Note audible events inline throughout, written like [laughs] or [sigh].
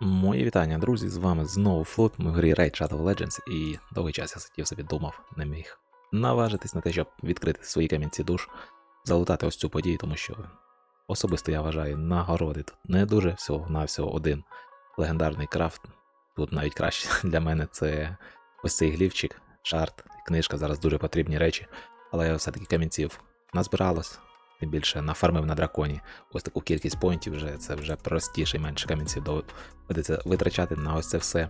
Мої вітання, друзі! З вами знову Флот, ми в грі Raid Shadow Legends, і довгий час я сидів собі думав, не міг наважитись на те, щоб відкрити свої камінці душ, залутати ось цю подію, тому що особисто я вважаю, нагороди тут не дуже всього на всього один легендарний крафт. Тут навіть краще [laughs] для мене це ось цей глівчик, шарт, книжка, зараз дуже потрібні речі, але все-таки камінців назбиралось. Тим більше нафармив на драконі ось таку кількість поінтів, вже це вже простіше і менше камінців доводиться витрачати на ось це все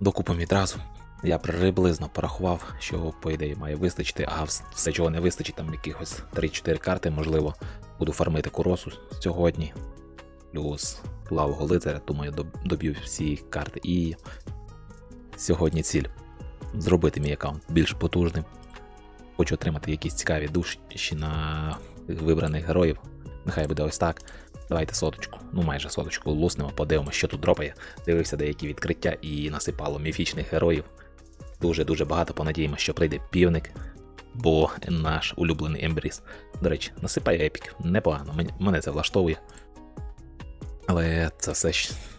докупом відразу. Я приблизно порахував, що по ідеї має вистачити, а все, чого не вистачить, там якихось 3-4 карти, можливо, буду фармити куросу сьогодні. Плюс плавого лицаря, думаю, доб'ю всі карти. І сьогодні ціль зробити мій аккаунт більш потужним. Хочу отримати якісь цікаві душі на вибраних героїв. Нехай буде ось так. Давайте соточку, ну майже соточку луснемо, подивимося, що тут дропає. Дивився деякі відкриття і насипало міфічних героїв. Дуже-дуже багато понадіємося, що прийде півник, бо наш улюблений Ембріс. До речі, насипає епік. Непогано, мене це влаштовує. Але це все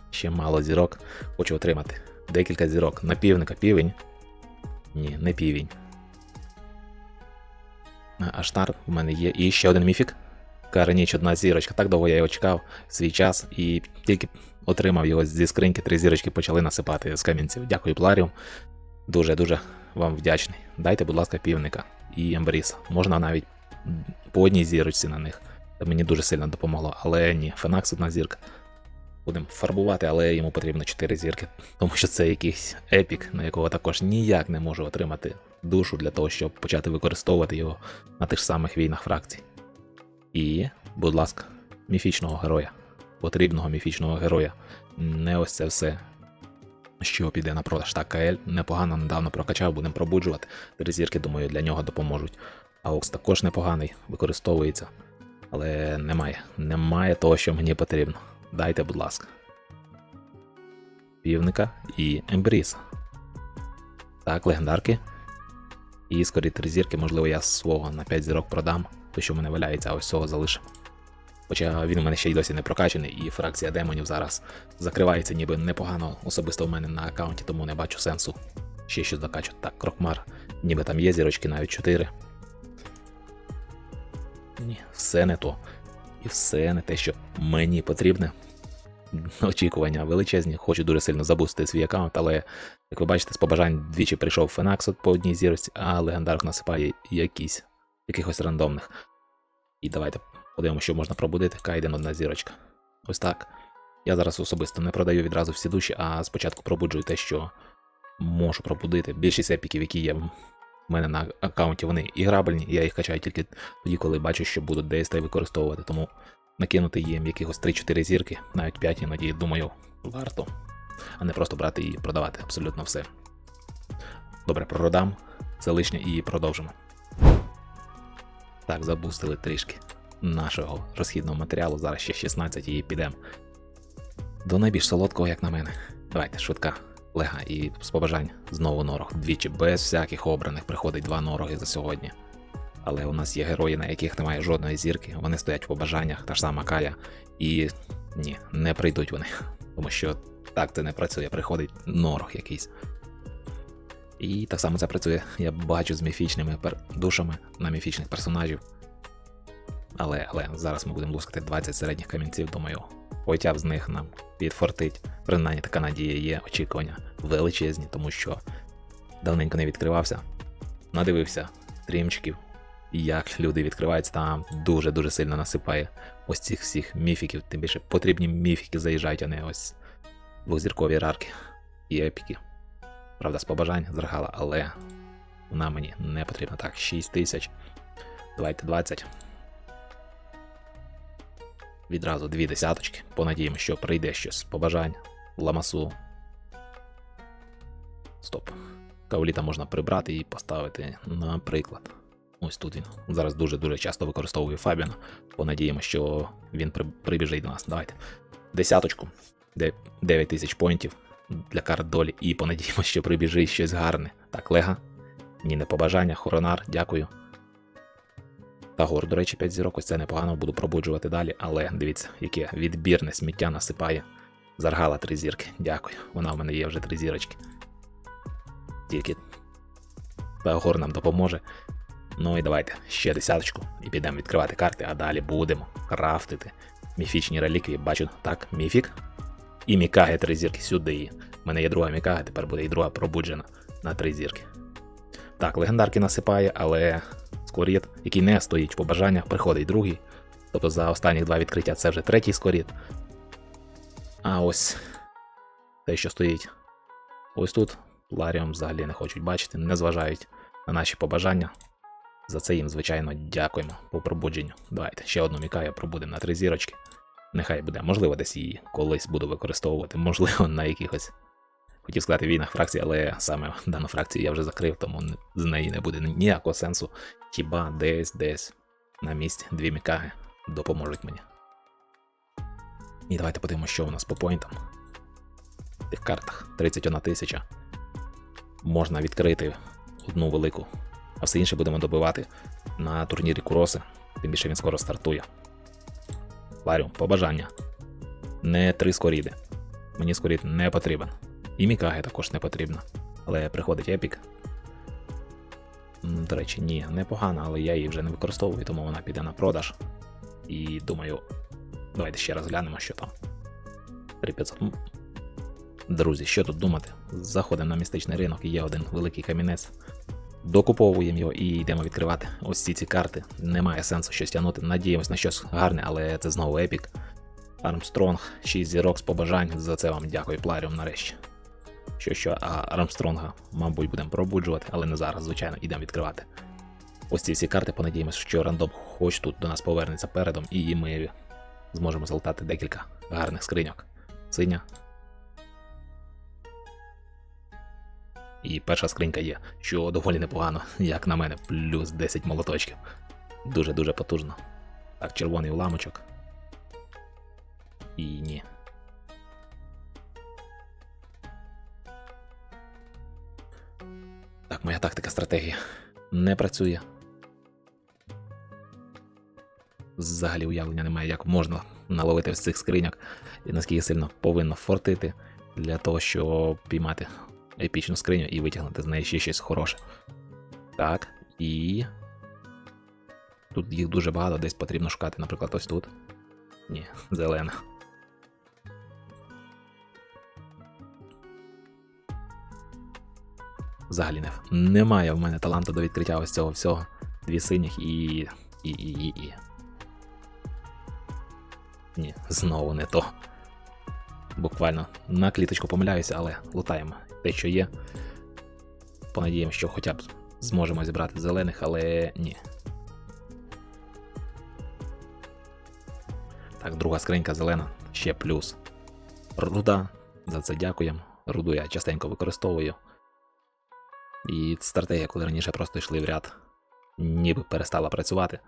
ще мало зірок. Хочу отримати декілька зірок. На півника півень. Ні, не півень. Аштар в мене є. І ще один міфік. Караніч одна зірочка. Так довго я його чекав свій час і тільки отримав його зі скриньки, три зірочки почали насипати з камінців. Дякую, Пларіум. Дуже-дуже вам вдячний. Дайте, будь ласка, півника і Ембріса. Можна навіть по одній зірочці на них. Це мені дуже сильно допомогло. Але ні, Фенакс одна зірка. Будемо фарбувати, але йому потрібно 4 зірки, тому що це якийсь епік, на якого також ніяк не можу отримати душу для того, щоб почати використовувати його на тих самих війнах фракцій. І, будь ласка, міфічного героя. Потрібного міфічного героя. Не ось це все, що піде на продаж. Так, КЛ непогано недавно прокачав, будемо пробуджувати. Три зірки, думаю, для нього допоможуть. Аукс також непоганий, використовується. Але немає. Немає того, що мені потрібно. Дайте, будь ласка. Півника і Ембріса. Так, легендарки. І скорі три зірки, можливо, я свого на 5 зірок продам, то що в мене валяється, а ось цього залишимо. Хоча він у мене ще й досі не прокачаний, і фракція демонів зараз закривається ніби непогано особисто в мене на аккаунті, тому не бачу сенсу ще щось докачувати. Так, крокмар, ніби там є зірочки, навіть 4. Ні, все не то. І все не те, що мені потрібне. Очікування величезні, хочу дуже сильно забустити свій аккаунт, але, як ви бачите, з побажань двічі прийшов Фенакс по одній зірочці, а легендарк насипає якісь, якихось рандомних. І давайте подивимося, що можна пробудити. Кайден одна зірочка. Ось так. Я зараз особисто не продаю відразу всі душі, а спочатку пробуджую те, що можу пробудити. Більшість епіків, які є в мене на аккаунті, вони іграбельні, я їх качаю тільки тоді, коли бачу, що будуть DST використовувати. Тому накинути їм якихось 3-4 зірки, навіть 5 іноді, думаю, варто, а не просто брати і продавати абсолютно все. Добре, продам це лишнє і продовжимо. Так, забустили трішки нашого розхідного матеріалу. Зараз ще 16 і підемо. До найбільш солодкого, як на мене. Давайте, швидка, лега і з побажань знову норог. Двічі без всяких обраних приходить два нороги за сьогодні. Але у нас є герої, на яких немає жодної зірки, вони стоять в побажаннях, та ж сама Кая. І ні, не прийдуть вони. Тому що так це не працює, приходить норог якийсь. І так само це працює, я бачу з міфічними душами на міфічних персонажів. Але, але зараз ми будемо лускати 20 середніх камінців, думаю, хоча б з них нам підфортить. Принаймні така надія є, очікування величезні, тому що давненько не відкривався. Надивився стрімчиків, як люди відкриваються, там дуже-дуже сильно насипає ось цих всіх міфіків, тим більше потрібні міфіки заїжджають, а не ось двозіркові рарки і епіки. Правда, з побажань зрагала, але вона мені не потрібна. Так, 6 тисяч. Давайте 20. Відразу дві десяточки. Понадіємо, що прийде щось з побажань. Ламасу. Стоп. Кауліта можна прибрати і поставити, наприклад. Ось тут він. Зараз дуже-дуже часто використовую Фабіана. Понадіємо, що він прибіжить до нас. Давайте. Десяточку. Де 9 тисяч поінтів для карт долі. І понадіємо, що прибіжить щось гарне. Так, Лега. Ні, не побажання. Хоронар, дякую. Тагор, до речі, 5 зірок, ось це непогано, буду пробуджувати далі, але дивіться, яке відбірне сміття насипає. Заргала три зірки. Дякую. Вона в мене є вже три зірочки. Тільки Пеогор нам допоможе. Ну і давайте ще десяточку і підемо відкривати карти, а далі будемо крафтити міфічні реліквії. Бачу, так, міфік. І Мікаге три зірки сюди. У мене є друга Мікаге, тепер буде і друга пробуджена на три зірки. Так, легендарки насипає, але скоріт, який не стоїть в побажаннях, приходить другий. Тобто за останні два відкриття це вже третій скоріт. А ось те, що стоїть ось тут, Ларіум взагалі не хочуть бачити, не зважають на наші побажання. За це їм, звичайно, дякуємо по пробудженню. Давайте ще одну мікаю пробудемо на три зірочки. Нехай буде, можливо, десь її колись буду використовувати, можливо, на якихось. Хотів сказати війнах фракцій, але саме дану фракцію я вже закрив, тому з неї не буде ніякого сенсу. Хіба десь десь на місці дві мікаги допоможуть мені. І давайте подивимося, що у нас по поінтам. В тих картах 31 тисяча. Можна відкрити одну велику, а все інше будемо добивати на турнірі Куроси. Тим більше він скоро стартує. Ларіум, побажання. Не три скоріди. Мені скорід не потрібен. І Мікаги також не потрібно. Але приходить епік. До речі, ні, непогано, але я її вже не використовую, тому вона піде на продаж. І думаю, давайте ще раз глянемо, що там. 3500. Друзі, що тут думати? Заходимо на містичний ринок, є один великий камінець. Докуповуємо його і йдемо відкривати ось ці ці карти. Немає сенсу щось тягнути. Надіємось на щось гарне, але це знову епік. Армстронг, 6 зірок з побажань. За це вам дякую, Пларіум, нарешті. Що що, а Армстронга, мабуть, будемо пробуджувати, але не зараз, звичайно, ідемо відкривати. Ось ці всі карти, понадіємось, що рандом хоч тут до нас повернеться передом, і ми зможемо залутати декілька гарних скриньок. Синя. І перша скринька є, що доволі непогано, як на мене, плюс 10 молоточків. Дуже-дуже потужно. Так, червоний уламочок. І ні. Моя тактика стратегія не працює. Взагалі уявлення немає, як можна наловити з цих скриньок і наскільки сильно повинно фортити для того, щоб піймати епічну скриню і витягнути з неї ще щось хороше. Так, і. Тут їх дуже багато, десь потрібно шукати, наприклад, ось тут. Ні, зелена. Взагалі не, немає в мене таланту до відкриття ось цього всього. Дві синіх і. і. і. і. і. Ні, знову не то. Буквально на кліточку помиляюся, але лутаємо те, що є. Понадіємо, що хоча б зможемо зібрати зелених, але ні. Так, друга скринька зелена, ще плюс. Руда. За це дякуємо. Руду я частенько використовую. І стратегія, коли раніше просто йшли в ряд, ніби перестала працювати.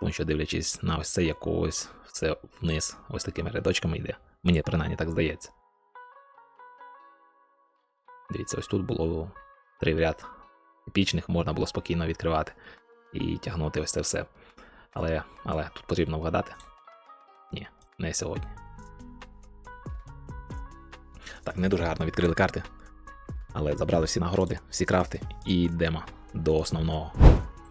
Тому що, дивлячись на ось це якогось, все вниз, ось такими рядочками йде. Мені принаймні так здається. Дивіться, ось тут було три в ряд епічних, можна було спокійно відкривати і тягнути ось це все. Але, але тут потрібно вгадати. Ні, не сьогодні. Так, не дуже гарно відкрили карти. Але забрали всі нагороди, всі крафти і йдемо до основного.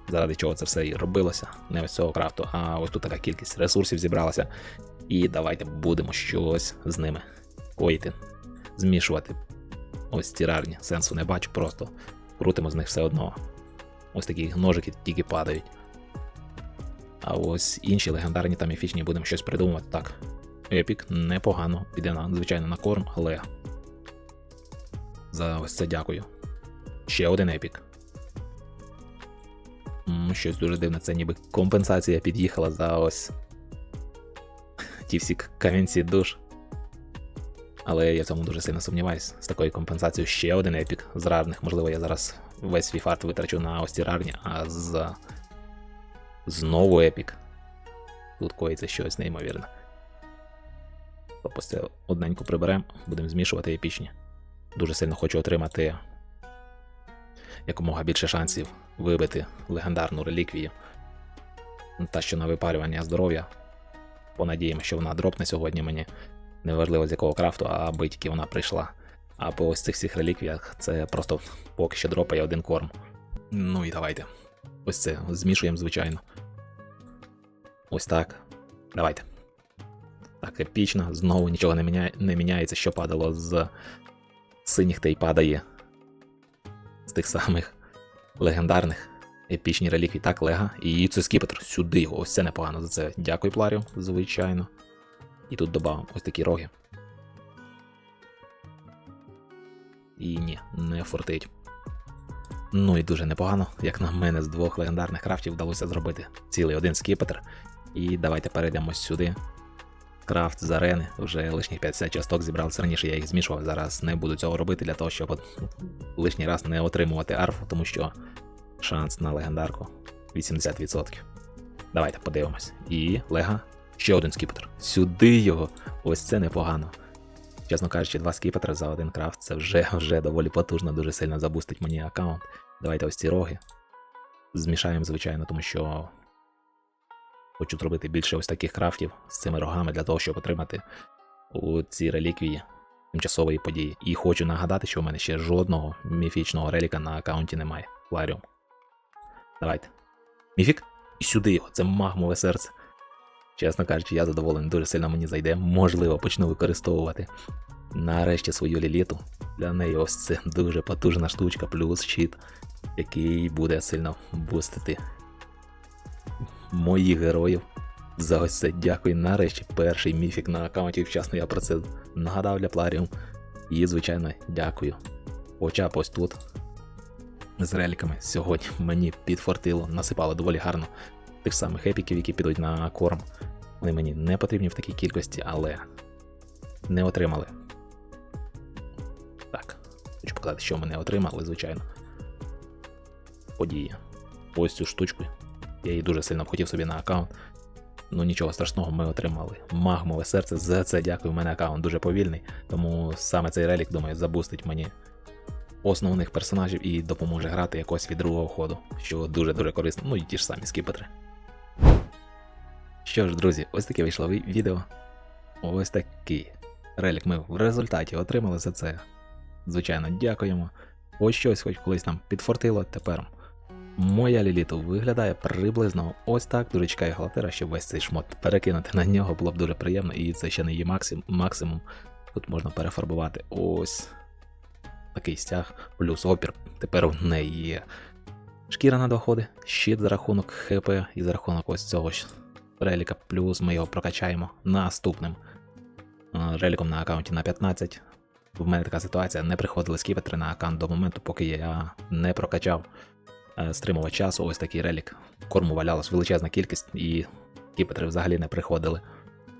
Заради чого це все і робилося. Не ось цього крафту, а ось тут така кількість ресурсів зібралася. І давайте будемо щось з ними коїти, змішувати. Ось ці рарні, сенсу не бачу, просто крутимо з них все одно. Ось такі ножики тільки падають. А ось інші легендарні та міфічні будемо щось придумувати. Так, епік непогано, піде на, звичайно на корм, але за ось це дякую. Ще один епік. М, Щось дуже дивне, це ніби компенсація під'їхала за ось ті всі камінці душ. Але я в цьому дуже сильно сумніваюсь. З такою компенсацією ще один епік з рарних. Можливо, я зараз весь свій фарт витрачу на ось ці рарні, а з... знову епік. Тут коїться щось неймовірне. Тобто це одненьку приберемо, будемо змішувати епічні. Дуже сильно хочу отримати якомога більше шансів вибити легендарну реліквію. Та, що на випарювання здоров'я. Понадіємо, що вона дропне сьогодні мені. Неважливо з якого крафту, аби тільки вона прийшла. А по ось цих всіх реліквіях це просто поки що дропає один корм. Ну і давайте. Ось це змішуємо, звичайно. Ось так. Давайте. Так, епічно, знову нічого не, міняє, не міняється, що падало з синіх та й падає з тих самих легендарних епічні реліквії. Так, лега. І це скіпетр. Сюди його. Ось це непогано. За це дякую, Пларіо, звичайно. І тут додав ось такі роги. І ні, не фортить. Ну і дуже непогано, як на мене, з двох легендарних крафтів вдалося зробити цілий один скіпетр. І давайте перейдемо сюди. Крафт з арени. Вже лишніх 50 часток зібралися раніше, я їх змішував. Зараз не буду цього робити для того, щоб лишній раз не отримувати арфу, тому що шанс на легендарку 80%. Давайте подивимось. І лега. Ще один скіпетр. Сюди його. Ось це непогано. Чесно кажучи, два скіпетри за один крафт це вже, вже доволі потужно, дуже сильно забустить мені аккаунт. Давайте ось ці роги. Змішаємо, звичайно, тому що хочу зробити більше ось таких крафтів з цими рогами для того, щоб отримати ці реліквії тимчасової події. І хочу нагадати, що в мене ще жодного міфічного реліка на аккаунті немає. Ларіум. Давайте. Міфік? І сюди його, це магмове серце. Чесно кажучи, я задоволений, дуже сильно мені зайде. Можливо, почну використовувати нарешті свою ліліту. Для неї ось це дуже потужна штучка, плюс щит, який буде сильно бустити моїх героїв. За ось це дякую. Нарешті перший міфік на аккаунті. Вчасно я про це нагадав для Пларіум. І, звичайно, дякую. Хоча б ось тут з реліками сьогодні мені підфортило, насипало доволі гарно тих самих епіків, які підуть на корм. Вони мені не потрібні в такій кількості, але не отримали. Так, хочу показати, що ми не отримали, звичайно. Подія. Ось цю штучку. Я її дуже сильно б хотів собі на аккаунт. Ну нічого страшного, ми отримали. Магмове серце. За це дякую. У мене аккаунт дуже повільний. Тому саме цей релік, думаю, забустить мені основних персонажів і допоможе грати якось від другого ходу, що дуже-дуже корисно. Ну і ті ж самі скіпетри. Що ж, друзі, ось таке вийшло відео. Ось такий релік ми в результаті отримали за це. Звичайно, дякуємо. Ось щось хоч колись нам підфортило тепер. Моя ліліту виглядає приблизно ось так. Дуже чекаю галатера, щоб весь цей шмот перекинути на нього, було б дуже приємно, і це ще не є максим, максимум. Тут можна перефарбувати ось такий стяг, плюс опір. Тепер в неї є шкіра на доходи, щит за рахунок ХП і за рахунок ось цього ж реліка, плюс ми його прокачаємо наступним е, реліком на аккаунті на 15. В мене така ситуація, не приходили скіпетри на аккаунт до моменту, поки я не прокачав е, часу, ось такий релік. Корму валялась величезна кількість, і скіпетри взагалі не приходили.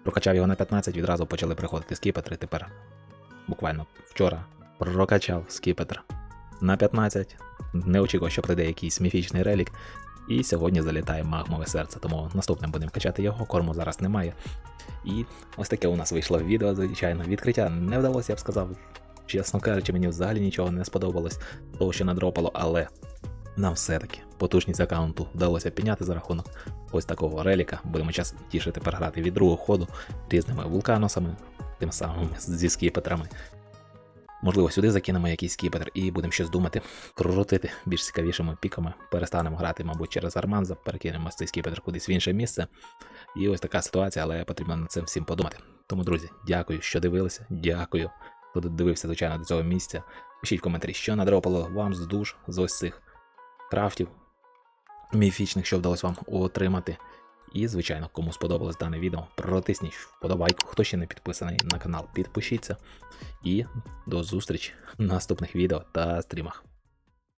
Прокачав його на 15, відразу почали приходити скіпетри. Тепер буквально вчора прокачав скіпетр на 15. Не очікував, що прийде якийсь міфічний релік. І сьогодні залітає магмове серце, тому наступним будемо качати його, корму зараз немає. І ось таке у нас вийшло відео, звичайно. Відкриття не вдалося, я б сказав. Чесно кажучи, мені взагалі нічого не сподобалось, того, що надропало, але нам все-таки потужність аккаунту вдалося підняти за рахунок ось такого реліка. Будемо час тіше тепер грати від другого ходу різними вулканосами, тим самим зі скіпетрами. Можливо, сюди закинемо якийсь скіпетр і будемо щось думати, крутити більш цікавішими піками. Перестанемо грати, мабуть, через Арманза, перекинемо цей скіпетр кудись в інше місце. І ось така ситуація, але потрібно над цим всім подумати. Тому, друзі, дякую, що дивилися. Дякую, хто дивився, звичайно, до цього місця. Пишіть в коментарі, що надропало вам з душ з ось цих крафтів міфічних, що вдалося вам отримати. І, звичайно, кому сподобалось дане відео, протисніть вподобайку. Хто ще не підписаний на канал, підпишіться. І до зустрічі в наступних відео та стрімах.